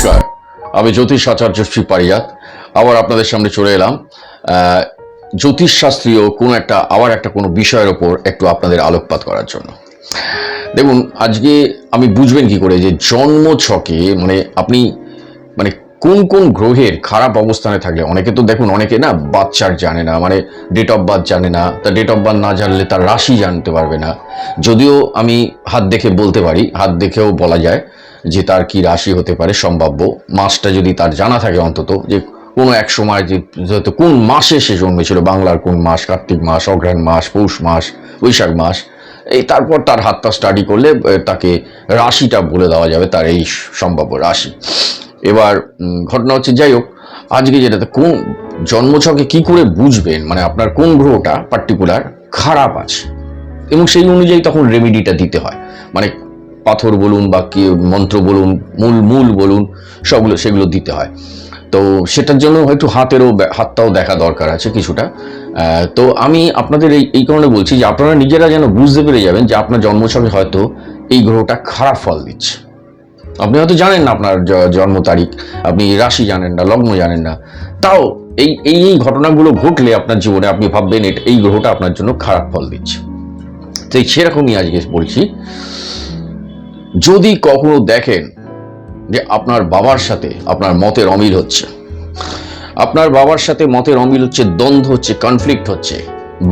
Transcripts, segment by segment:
নমস্কার। আমি জ্যোতিষ আচার্য শ্রী পারিয়াত আবার আপনাদের সামনে চলে এলাম। আহ, জ্যোতিষ শাস্ত্রীয় কোনো একটা আবার একটা কোনো বিষয়ের ওপর একটু আপনাদের আলোকপাত করার জন্য। দেখুন আজকে আমি বুঝবেন কি করে যে জন্ম ছকে মানে আপনি মানে কোন কোন গ্রহের খারাপ অবস্থানে থাকলে অনেকে তো দেখুন অনেকে না বাচ্চার জানে না মানে ডেট অফ বার্থ জানে না তার ডেট অফ বার্থ না জানলে তার রাশি জানতে পারবে না। যদিও আমি হাত দেখে বলতে পারি হাত দেখেও বলা যায় যে তার কি রাশি হতে পারে সম্ভাব্য। মাসটা যদি তার জানা থাকে অন্তত যে কোনো এক সময় যে হয়তো কোন মাসে সে জন্মেছিল, বাংলার কোন মাস, কার্তিক মাস অগ্রহায়ণ মাস, পৌষ মাস, বৈশাখ মাস, এই তারপর তার হাতটা স্টাডি করলে তাকে রাশিটা বলে দেওয়া যাবে তার এই সম্ভাব্য রাশি। এবার ঘটনা হচ্ছে যাই হোক, আজকে যেটাতে কোন জন্মছকে কি করে বুঝবেন মানে আপনার কোন গ্রহটা পার্টিকুলার খারাপ আছে, এবং সেই অনুযায়ী তখন রেমেডিটা দিতে হয়। মানে পাথর বলুন বা কি মন্ত্র বলুন, মূল মূল বলুন, সবগুলো সেগুলো দিতে হয়। তো সেটার জন্য হয়তো হাতেরও হাতটাও দেখা দরকার আছে কিছুটা। তো আমি আপনাদের এই এই কারণে বলছি যে আপনারা নিজেরা যেন বুঝতে পেরে যাবেন যে আপনার জন্মছকে হয়তো এই গ্রহটা খারাপ ফল দিচ্ছে। আপনি হয়তো জানেন না আপনার জন্ম তারিখ, আপনি রাশি জানেন না, লগ্ন জানেন না। তাও এই এই এই ঘটনাগুলো ঘটলে আপনার জীবনে আপনি ভাববেন, এই গ্রহটা আপনার জন্য খারাপ ফল দিচ্ছে। তো এই সেরকমই আজকে বলছি। যদি কখনো দেখেন যে আপনার বাবার সাথে আপনার মতের অমিল হচ্ছে, আপনার বাবার সাথে মতের অমিল হচ্ছে, দ্বন্দ্ব হচ্ছে কনফ্লিক্ট হচ্ছে,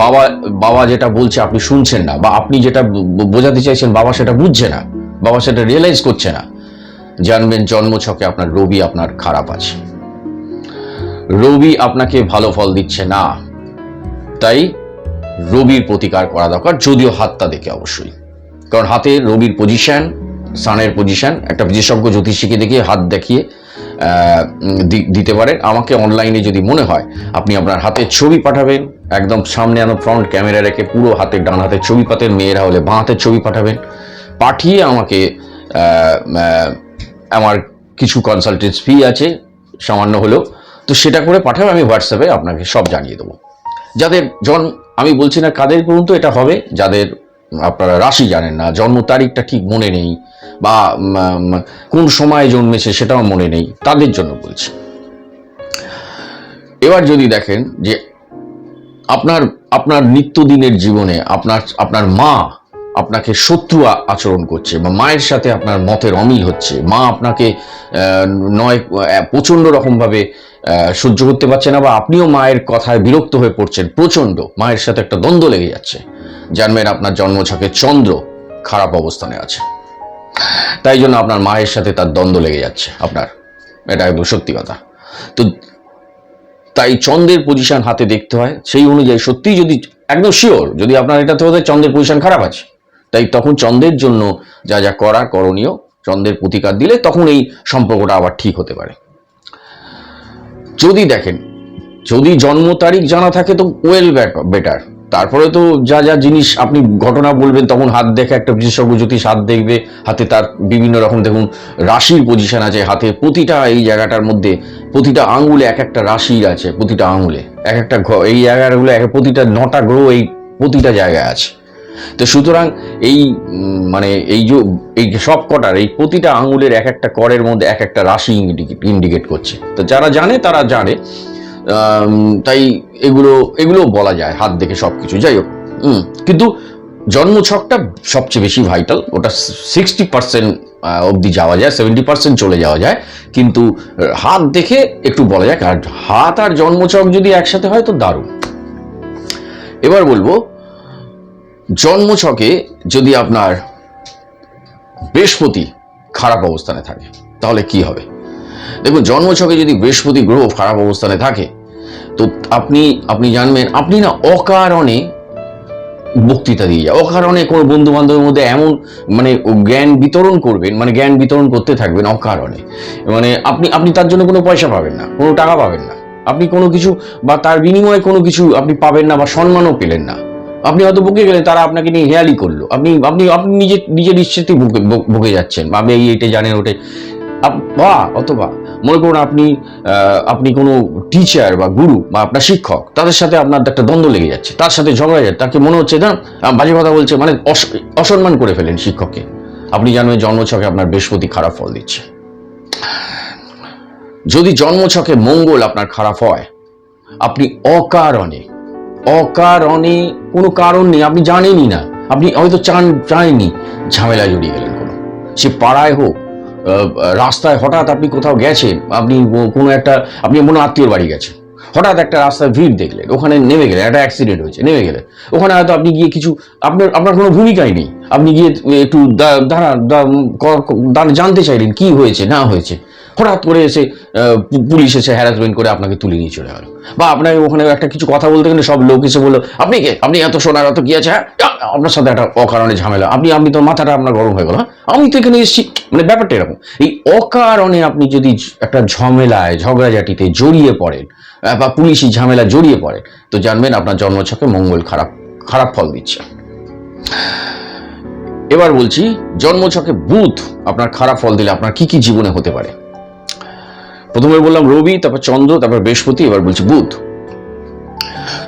বাবা বাবা যেটা বলছে আপনি শুনছেন না, বা আপনি যেটা বোঝাতে চাইছেন বাবা সেটা বুঝছে না, বাবা সেটা রিয়েলাইজ করছে না, জানবেন জন্মছকে আপনার রবি আপনার খারাপ আছে। রবি আপনাকে ভালো ফল দিচ্ছে না, তাই রবির প্রতিকার করা দরকার, যদিও হাতটা দেখে অবশ্যই, কারণ হাতে রবির পজিশন সানের পজিশন একটা বিশেষজ্ঞ জ্যোতিষীকে দেখিয়ে হাত দেখিয়ে দিতে পারেন। আমাকে অনলাইনে যদি মনে হয়, আপনি আপনার হাতের ছবি পাঠাবেন, একদম সামনে আনো ফ্রন্ট ক্যামেরা রেখে পুরো হাতের ডান হাতের ছবি পাতেন, মেয়েরা হলে বাঁ হাতের ছবি পাঠাবেন। পাঠিয়ে আমাকে আমার কিছু কনসালটেন্স ফি আছে, সামান্য হলেও। তো সেটা করে পাঠাবে, আমি হোয়াটসঅ্যাপে আপনাকে সব জানিয়ে দেবো। যাদের জন আমি বলছি না কাদের পর্যন্ত এটা হবে। যাদের আপনারা রাশি জানেন না, জন্ম তারিখটা ঠিক মনে নেই বা কোন সময়ে জন্মেছে সেটাও মনে নেই, তাদের জন্য বলছি। এবার যদি দেখেন যে আপনার আপনার নিত্যদিনের জীবনে আপনার আপনার মা আপনাকে শত্রু আচরণ করছে বা মায়ের সাথে আপনার মতের অমিল হচ্ছে, মা আপনাকে নয় প্রচণ্ড রকমভাবে সহ্য করতে পারছে না বা আপনিও মায়ের কথায় বিরক্ত হয়ে পড়ছেন, প্রচণ্ড মায়ের সাথে একটা দ্বন্দ্ব লেগে যাচ্ছে। জানবেন আপনার জন্মছকে চন্দ্র খারাপ অবস্থানে আছে। তাই জন্য আপনার মায়ের সাথে তার দ্বন্দ্ব লেগে যাচ্ছে। আপনার, এটা একদম সত্যি কথা। তো তাই চন্দ্রের পজিশন হাতে দেখতে হয়। সেই অনুযায়ী সত্যিই যদি, একদম শিওর যদি আপনার এটাতে হতে চন্দ্রের পজিশন খারাপ আছে, তাই তখন চন্দ্রের জন্য যা যা করার করণীয়, চন্দ্রের প্রতিকার দিলে তখন এই সম্পর্কটা আবার ঠিক হতে পারে। যদি দেখেন, যদি জন্ম তারিখ জানা থাকে তো ওয়েল বেটার তারপরে তো যা যা জিনিস আপনি ঘটনা বলবেন, তখন হাত দেখে একটা বিশেষজ্ঞ জ্যোতিষ হাত দেখবে, হাতে তার বিভিন্ন রকম দেখুন রাশির পজিশন আছে, হাতে প্রতিটা এই জায়গাটার মধ্যে প্রতিটা আঙুলে এক একটা রাশির আছে, প্রতিটা আঙুলে। এক একটা এই জায়গাগুলো এক, প্রতিটা নটা গ্রহ এই প্রতিটা জায়গায় আছে। তো সুতরাং এই মানে এই যে, এই সব কটার, এই প্রতিটা আঙুলের এক একটা করের মধ্যে এক একটা রাশি ইন্ডিকেট করছে। তো যারা জানে, তারা জানে। তাই এগুলো এগুলো বলা যায়, হাত দেখে সব কিছু যাই হোক কিন্তু জন্মছকটা সবচেয়ে বেশি ভাইটাল ওটা সিক্সটি পার্সেন্ট অবধি যাওয়া যায় সেভেন্টি পার্সেন্ট চলে যাওয়া যায়। কিন্তু হাত দেখে একটু বলা যায় আর হাত আর জন্মছক যদি একসাথে হয় তো দারুণ। এবার বলব, জন্মছকে যদি আপনার বৃহস্পতি খারাপ অবস্থানে থাকে, তাহলে কি হবে? দেখুন, জন্মছকে যদি বৃহস্পতি গ্রহ খারাপ অবস্থানে থাকে তো আপনি আপনি জানবেন, আপনি না অকারণে বক্তৃতা দিয়ে যায় অকারণে কোনো বন্ধু বান্ধবের মধ্যে এমন মানে জ্ঞান বিতরণ করবেন মানে জ্ঞান বিতরণ করতে থাকবেন অকারণে। মানে আপনি আপনি তার জন্য কোনো পয়সা পাবেন না, কোনো টাকা পাবেন না। আপনি কোনো কিছু বা তার বিনিময়ে কোনো কিছু আপনি পাবেন না বা সম্মানও পেলেন না। আপনি হয়তো বকে গেলেন, তারা আপনাকে নিয়ে হেয়ালি করল। আপনি আপনি আপনি নিজের নিজের ইচ্ছেতেই বকে বকে যাচ্ছেন বা এই এটা জানেন ওটাই বা, অথবা মনে করুন আপনি আপনি কোনো টিচার বা গুরু বা আপনার শিক্ষক, তাদের সাথে আপনার একটা দ্বন্দ্ব লেগে যাচ্ছে, তার সাথে ঝগড়া যাচ্ছে, তাকে মনে হচ্ছে না বাজে কথা বলছে মানে অসম্মান করে ফেলেন শিক্ষককে। আপনি জানবেন জন্মছকে আপনার বৃহস্পতি খারাপ ফল দিচ্ছে। যদি জন্মছকে মঙ্গল আপনার খারাপ হয়, আপনি অকারণে অকারণে কোনো কারণ নেই, আপনি জানেনই না, আপনি হয়তো চান, চাননি ঝামেলা জড়িয়ে গেলেন কোনো। সে পাড়ায় হোক রাস্তায় হঠাৎ আপনি কোথাও গেছেন আপনি কোনো একটা আপনি মনে আত্মীয়র বাড়ি গেছেন? হঠাৎ একটা রাস্তায় ভিড় দেখলেন, ওখানে নেমে গেলেন, একটা অ্যাক্সিডেন্ট হয়েছে, নেমে গেলেন। ওখানে হয়তো আপনি গিয়ে কিছু, আপনার আপনার কোনো ভূমিকাই নেই। আপনি গিয়ে একটু দাঁড়া, জানতে চাইলেন কি হয়েছে, না হয়েছে। হঠাৎ করে এসে পুলিশ এসে হ্যারাসমেন্ট করে আপনাকে তুলে নিয়ে চলে গেল। বা আপনাকে ওখানে একটা কিছু কথা বলতে গেলে সব লোক এসে বলল, আপনি কে? আপনি এত সোনার, এত কি আছে হ্যাঁ? আপনার সাথে একটা অকারণে ঝামেলা। আপনি আপনি তো মাথাটা আপনার গরম হয়ে গেল হ্যাঁ? আমি তো এখানে এসেছি। মানে ব্যাপারটা এরকম। এই অকারণে আপনি যদি একটা ঝামেলায়, ঝগড়াঝাটিতে জড়িয়ে পড়েন বা পুলিশি ঝামেলা জড়িয়ে পড়েন তো জানবেন আপনার জন্মছকে মঙ্গল খারাপ খারাপ ফল দিচ্ছে। এবার বলছি, জন্মছকে বুধ আপনার খারাপ ফল দিলে আপনার কি কি জীবনে হতে পারে? প্রথমে বললাম রবি, তারপর চন্দ্র, তারপর বৃহস্পতি, এবার বলছি বুধ।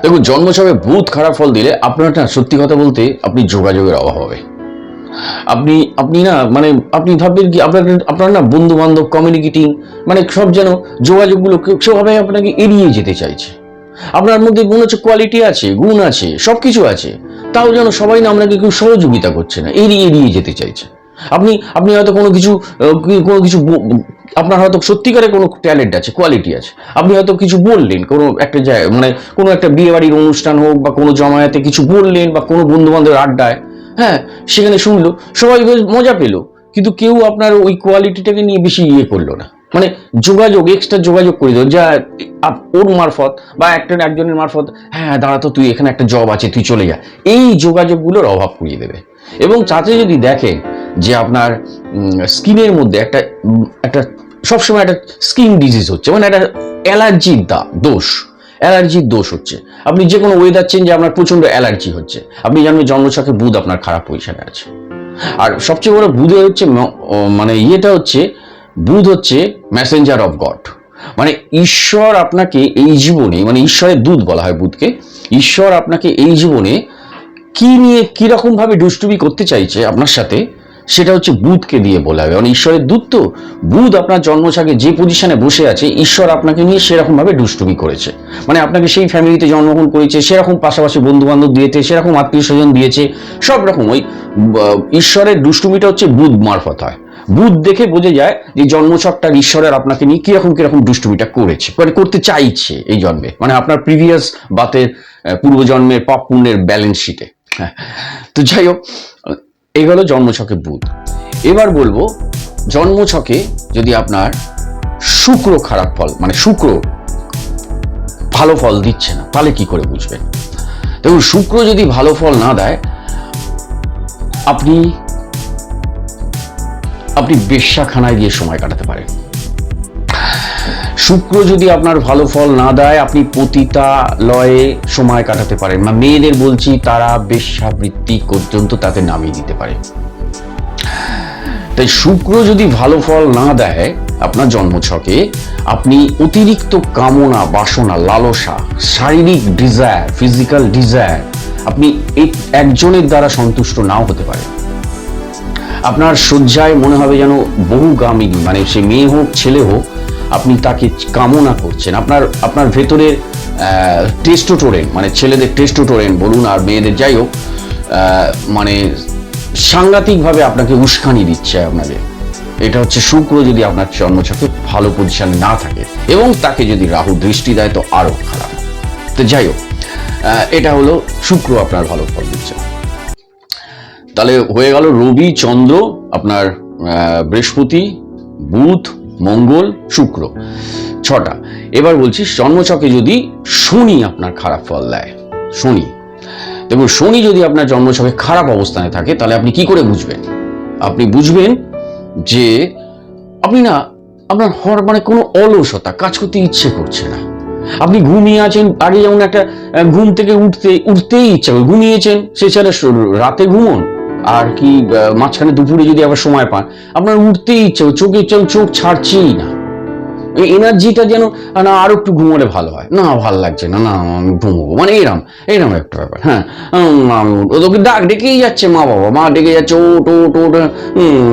দেখুন, জন্মছকে বুধ খারাপ ফল দিলে আপনার না সত্যি কথা বলতে আপনি যোগাযোগের অভাব হবে। আপনি আপনি না মানে আপনি ভাববেন কি, আপনার আপনার না বন্ধু বান্ধব কমিউনিকেটিং মানে সব যেন যোগাযোগগুলো সেভাবে আপনাকে এড়িয়ে যেতে চাইছে। আপনার মধ্যে মনে হচ্ছে কোয়ালিটি আছে, গুণ আছে সব কিছু আছে। তাও যেন সবাই না আপনাকে কেউ সহযোগিতা করছে না, এড়িয়ে এড়িয়ে যেতে চাইছে। আপনি আপনি হয়তো কোনো কিছু কোনো কিছু আপনার হয়তো সত্যিকারে কোনো ট্যালেন্ট আছে কোয়ালিটি আছে। আপনি হয়তো কিছু বললেন, কোনো একটা জায়গায় মানে কোনো একটা বিয়ে বাড়ির অনুষ্ঠান হোক বা কোনো জমায়েতে কিছু বললেন বা কোনো বন্ধু বান্ধবের আড্ডায় হ্যাঁ সেখানে শুনলো, সবাই মজা পেল, কিন্তু কেউ আপনার ওই কোয়ালিটিটাকে নিয়ে বেশি ইয়ে করল না। মানে যোগাযোগ এক্সট্রা যোগাযোগ করে দিল, যা ওর মারফত বা একটা একজনের মারফত হ্যাঁ দাঁড়া তো, তুই এখানে একটা জব আছে, তুই চলে যা। এই যোগাযোগগুলোর অভাব করিয়ে দেবে। এবং তাতে যদি দেখেন যে আপনার স্কিনের মধ্যে একটা একটা সবসময় একটা স্কিন ডিজিজ হচ্ছে মানে একটা অ্যালার্জির দা, দোষ। অ্যালার্জির দোষ হচ্ছে। আপনি যে কোনো ওয়েদার চেঞ্জে আপনার প্রচণ্ড অ্যালার্জি হচ্ছে। আপনি জানবেন জন্মছকে বুধ আপনার খারাপ পজিশনে আছে। আর সবচেয়ে বড় বুধে হচ্ছে মানে ইয়েটা হচ্ছে, বুধ হচ্ছে মেসেঞ্জার অফ গড মানে ঈশ্বর আপনাকে এই জীবনে মানে ঈশ্বরের দূত বলা হয় বুধকে, ঈশ্বর আপনাকে এই জীবনে কি নিয়ে কীরকম ভাবে দুষ্টুমি করতে চাইছে আপনার সাথে সেটা হচ্ছে বুধকে দিয়ে বলা হবে। মানে ঈশ্বরের দূত তো, বুধ আপনার জন্মছাকে যে পজিশনে বসে আছে, ঈশ্বর আপনাকে নিয়ে সেরকম ভাবে দুষ্টুমি করেছে। মানে আপনাকে সেই ফ্যামিলিতে জন্মগ্রহণ করেছে, সেরকম পাশাপাশি বন্ধু বান্ধব দিয়েছে, সেরকম আত্মীয় স্বজন দিয়েছে, সব রকম ওই ঈশ্বরের দুষ্টুমিটা হচ্ছে বুধ মারফত হয়। বুধ দেখে বোঝা যায় যে জন্মছকটার ঈশ্বরের আপনাকে নিয়ে কীরকম কীরকম দুষ্টুমিটা করেছে মানে করতে চাইছে এই জন্মে। মানে আপনার প্রিভিয়াস বাতের পূর্বজন্মের পাপ পুণ্যের ব্যালেন্স শিটে হ্যাঁ। তো যাই হোক এই হলো জন্মছকে বুধ। এবার বলব, জন্মছকে যদি আপনার শুক্র খারাপ ফল মানে শুক্র ভালো ফল দিচ্ছে না, তাহলে কি করে বুঝবেন? দেখুন, শুক্র যদি ভালো ফল না দেয়, আপনি আপনি বেশ্যাখানায় গিয়ে সময় কাটাতে পারেন। শুক্র যদি আপনার ভালো ফল না দেয়, আপনি পতিতালয়ে সময় কাটাতে পারেন। বা মেয়েদের বলছি, তারা বেশ্যাবৃত্তি পর্যন্ত তাতে নামিয়ে দিতে পারে। তাই শুক্র যদি ভালো ফল না দেয় আপনার জন্মছকে, আপনি অতিরিক্ত কামনা, বাসনা, লালসা, শারীরিক ডিজায়ার ফিজিক্যাল ডিজায়ার আপনি একজনের দ্বারা সন্তুষ্ট নাও হতে পারে আপনার শয্যায় মনে হবে যেন বহুগামী মানে সে মেয়ে হোক, ছেলে হোক আপনি তাকে কামনা করছেন। আপনার আপনার ভেতরের টেস্টোটোরেন মানে ছেলেদের টেস্টোটোরেন বলুন আর মেয়েদের যাই হোক মানে সাংঘাতিকভাবে আপনাকে উস্কানি দিচ্ছে আপনাকে। এটা হচ্ছে শুক্র যদি আপনার জন্মছকে ভালো পজিশনে না থাকে এবং তাকে যদি রাহু দৃষ্টি দেয় তো আরও খারাপ। তো যাই হোক এটা হলো শুক্র আপনার ভালো ফল দিচ্ছে। তাহলে হয়ে গেল রবি, চন্দ্র, আপনার বৃহস্পতি, বুধ মঙ্গল, শুক্র। ছটা। এবার বলছি, জন্মছকে যদি শনি আপনার খারাপ ফল দেয়, শনি। দেখুন, শনি যদি আপনার জন্মছকে খারাপ অবস্থানে থাকে, তাহলে আপনি কি করে বুঝবেন? আপনি বুঝবেন যে আপনি না, আপনার হর মানে কোনো অলসতা, কাজ করতে ইচ্ছে করছে না। আপনি ঘুমিয়ে আছেন, আগে যেমন একটা ঘুম থেকে উঠতে, উঠতেই ইচ্ছা করে, ঘুমিয়েছেন, সে ছাড়া রাতে ঘুমন আর কি মাঝখানে দুপুরে যদি আবার সময় পান আপনার উঠতেই ইচ্ছে চোখে চোখ চোখ ছাড়ছেই না। এই এনার্জিটা যেন না আরও একটু ঘুমোলে ভালো হয়। না ভালো লাগছে না না আমি ঘুমোবো। মানে এরম এরম একটা ব্যাপার হ্যাঁ। উম, আমি- ও তোকে ডাক ডেকেই যাচ্ছে মা বাবা। মা ডেকে যাচ্ছে ও টো টো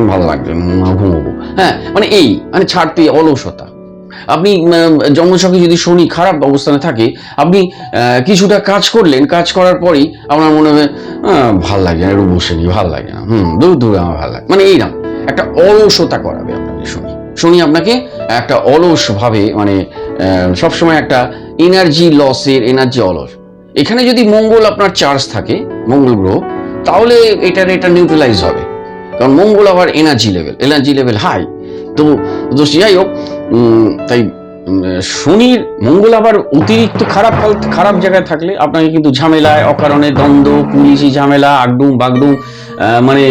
ভালো লাগছে না ঘুমোবো। হ্যাঁ মানে এই মানে ছাড়তে অলসতা। আপনি জন্মছকে যদি শনি খারাপ অবস্থানে থাকে, আপনি কিছুটা কাজ করলেন, কাজ করার পরেই আপনার মনে হবে ভালো লাগে না একটু বসে নি ভালো লাগে না, হুম, দূর দূর আমার ভালো লাগে মানে এইরকম একটা অলসতা করাবে আপনাকে শনি। শনি আপনাকে একটা অলস ভাবে মানে সবসময় একটা এনার্জি লসের এনার্জি অলস। এখানে যদি মঙ্গল আপনার চার্জ থাকে, মঙ্গল গ্রহ, তাহলে এটার এটা নিউট্রালাইজ হবে। কারণ মঙ্গল আবার energy level energy level high তো যাই হোক তাই শনির, মঙ্গল আবার অতিরিক্ত খারাপ খারাপ জায়গায় থাকলে আপনাকে কিন্তু ঝামেলায়, অকারণে দ্বন্দ্ব, পুলিশি ঝামেলা, আগডুম, বাগডুম মানে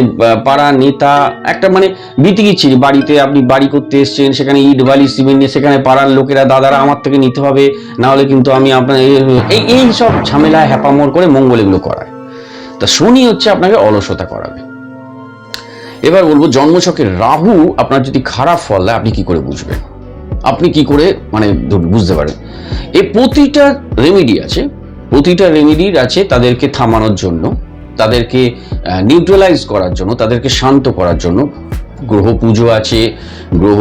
পাড়া নেতা, একটা মানে বিতিকিচ্ছি বাড়িতে আপনি বাড়ি করতে এসছেন, সেখানে ইট, বালি, সিমেন্ট নিয়ে সেখানে পাড়ার লোকেরা, দাদারা আমার থেকে নিতে হবে না হলে কিন্তু আমি আপনার, এই এই সব ঝামেলায় হ্যাপামোর করে মঙ্গল এগুলো করায়। তা শনি হচ্ছে আপনাকে অলসতা করাবে। এবার বলব জন্মছকের রাহু আপনার যদি খারাপ ফল দেয়, আপনি কি করে বুঝবেন? আপনি কি করে মানে বুঝতে পারেন। এ প্রতিটা রেমেডি আছে, প্রতিটা রেমেডির আছে তাদেরকে থামানোর জন্য, তাদেরকে নিউট্রালাইজ করার জন্য, তাদেরকে শান্ত করার জন্য। গ্রহ পুজো আছে, গ্রহ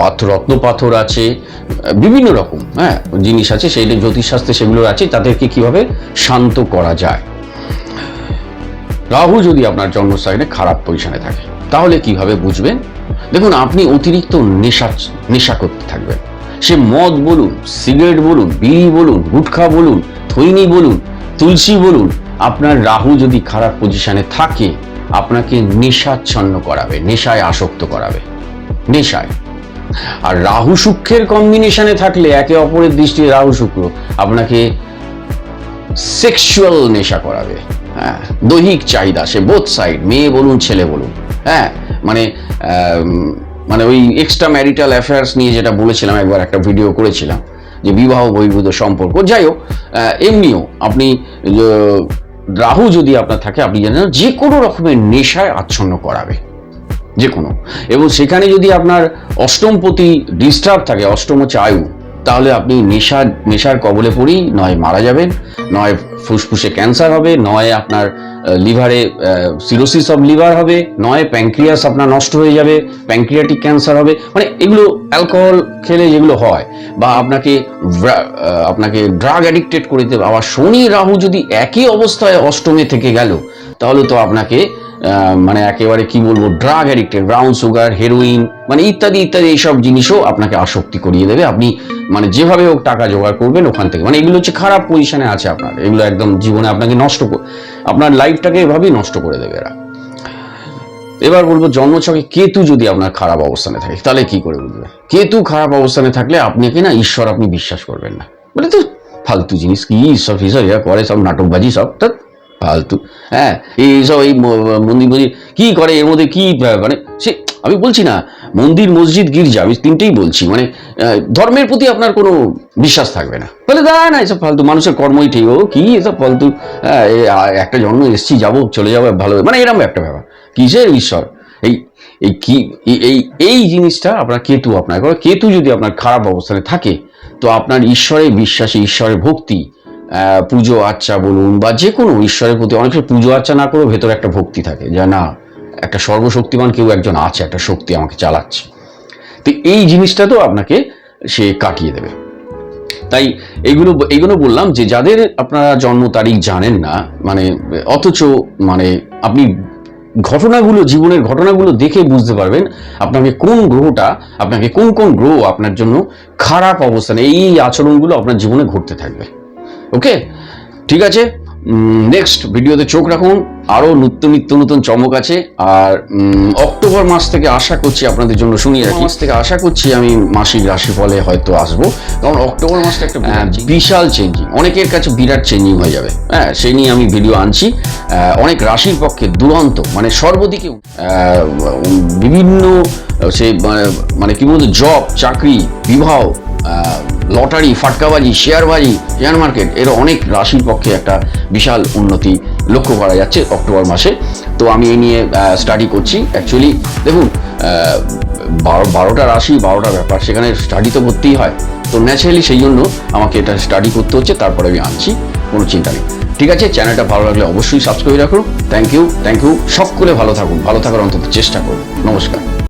পাথর রত্ন পাথর আছে বিভিন্ন রকম হ্যাঁ জিনিস আছে সেইটা জ্যোতিষশাস্ত্রে সেগুলো আছে, তাদেরকে কীভাবে শান্ত করা যায়। রাহু যদি আপনার জন্মস্থানে খারাপ পজিশনে থাকে তাহলে কীভাবে বুঝবেন? দেখুন, আপনি অতিরিক্ত নেশা নেশা করতে থাকবেন। সে মদ বলুন, সিগারেট বলুন, বিড়ি বলুন, গুটখা বলুন থৈনি বলুন, তুলসী বলুন, আপনার রাহু যদি খারাপ পজিশনে থাকে, আপনাকে নেশাচ্ছন্ন করাবে, নেশায় আসক্ত করাবে। নেশায়। আর রাহু সূক্ষ্মের কম্বিনেশনে থাকলে একে অপরের দৃষ্টি রাহু শুক্র, আপনাকে সেক্সুয়াল নেশা করাবে। হ্যাঁ দৈহিক চাহিদা, সে বোথ সাইড মেয়ে বলুন, ছেলে বলুন। হ্যাঁ মানে মানে ওই এক্সট্রা ম্যারিটাল অ্যাফেয়ার্স নিয়ে যেটা বলেছিলাম, একবার একটা ভিডিও করেছিলাম, যে বিবাহ বহির্ভূত সম্পর্ক। যাই হোক এমনিও আপনি রাহু যদি আপনার থাকে, আপনি জানেন যে কোনো রকমের নেশায় আচ্ছন্ন করাবে, যে কোনো। এবং সেখানে যদি আপনার অষ্টমপতি ডিস্টার্ব থাকে, অষ্টম হচ্ছে আয়ু তাহলে আপনি নেশা, নেশার কবলে পড়েই নয় মারা যাবেন, নয় ফুসফুসে ক্যান্সার হবে, নয় আপনার লিভারে সিরোসিস অফ লিভার হবে, নয় প্যাঙ্ক্রিয়াস আপনার নষ্ট হয়ে যাবে প্যাঙ্ক্রিয়াটিক ক্যান্সার হবে মানে এগুলো অ্যালকোহল খেলে যেগুলো হয়, বা আপনাকে আপনাকে ড্রাগ অ্যাডিক্টেড করে দেবে আবার শনি রাহু যদি একই অবস্থায় অষ্টমে থেকে গেল তাহলে তো আপনাকে মানে একেবারে কি বলব drug addicted brown sugar heroin মানে ইত্যাদি ইত্যাদি এইসব জিনিসও আপনাকে আসক্তি করিয়ে দেবে। আপনি মানে যেভাবে হোক টাকা জোগাড় করবেন ওখান থেকে। মানে এগুলো হচ্ছে খারাপ পজিশনে আছে আপনার। এগুলো একদম জীবনে আপনাকে নষ্ট আপনার লাইফটাকে এভাবেই নষ্ট করে দেবে এরা। এবার বলব, জন্মছকে কেতু যদি আপনার খারাপ অবস্থানে থাকে, তাহলে কি করে বুঝবে? কেতু খারাপ অবস্থানে থাকলে আপনাকে না ঈশ্বর আপনি বিশ্বাস করবেন না। বলে তো ফালতু জিনিস, কি ঈশ্বর ফিশ্বর এরা করে, সব নাটকবাজি, সব, তা ফালতু। হ্যাঁ এইসব এই মন্দির মন্দির কি করে এর মধ্যে কি মানে সে আমি বলছি না মন্দির মসজিদ গির্জা আমি তিনটেই বলছি মানে ধর্মের প্রতি আপনার কোনো বিশ্বাস থাকবে না। বলে দা না এসব ফালতু মানুষের কর্মই ঠিক ও কি এসব ফালতু হ্যাঁ, একটা জন্ম এসছি যাব চলে যাব ভালো মানে এরকম একটা ব্যাপার। কিসের ঈশ্বর? এই এই কি এই- এই জিনিসটা আপনার কেতু আপনার কেতু যদি আপনার খারাপ অবস্থানে থাকে তো আপনার ঈশ্বরের বিশ্বাসী ঈশ্বরের ভক্তি পুজো আচ্চা বলুন বা যে কোনো ঈশ্বরের প্রতি অনেক পুজো আচ্চা না করেও ভেতরে একটা ভক্তি থাকে যা না, একটা সর্বশক্তিমান কেউ একজন আছে, একটা শক্তি আমাকে চালাচ্ছে। তো এই জিনিসটা তো আপনাকে সে কাটিয়ে দেবে। তাই এইগুলো এইগুলো বললাম যে যাদের আপনারা জন্ম তারিখ জানেন না মানে অথচ মানে আপনি ঘটনাগুলো, জীবনের ঘটনাগুলো দেখে বুঝতে পারবেন আপনাকে কোন গ্রহটা, আপনাকে কোন কোন গ্রহ আপনার জন্য খারাপ অবস্থানে এই আচরণগুলো আপনার জীবনে ঘটতে থাকবে। ওকে ঠিক আছে? নেক্সট ভিডিওতে চোখ রাখুন। আরও নিত্য নিত্য নতুন চমক আছে। আর অক্টোবর মাস থেকে আশা করছি আপনাদের জন্য শুনিয়ে রাখি মাস থেকে আশা করছি আমি মাসিক রাশিফলে হয়তো আসব। কারণ অক্টোবর মাসটা একটা বিশাল চেঞ্জিং অনেকের কাছে বিরাট চেঞ্জিং হয়ে যাবে। হ্যাঁ সেই নিয়ে আমি ভিডিও আনছি। অনেক রাশির পক্ষে দুরন্ত মানে সর্বদিকে বিভিন্ন সে মানে- মানে কি বলতো জব চাকরি বিবাহ লটারি, ফাটকাবাজি, শেয়ারবাজি, শেয়ার মার্কেট এর অনেক রাশির পক্ষে একটা বিশাল উন্নতি লক্ষ্য করা যাচ্ছে অক্টোবর মাসে। তো আমি এই নিয়ে স্টাডি করছি। অ্যাকচুয়ালি দেখুন বারো, বারোটা রাশি, বারোটা ব্যাপার, সেখানে স্টাডি তো করতেই হয়। তো ন্যাচারালি সেই জন্য আমাকে এটা স্টাডি করতে হচ্ছে, তারপরে আমি আনছি, কোনো চিন্তা নেই। ঠিক আছে চ্যানেলটা ভালো লাগলে অবশ্যই সাবস্ক্রাইব রাখুন। থ্যাংক ইউ থ্যাংক ইউ সকলে ভালো থাকুন, ভালো থাকার অন্তত চেষ্টা করুন। নমস্কার।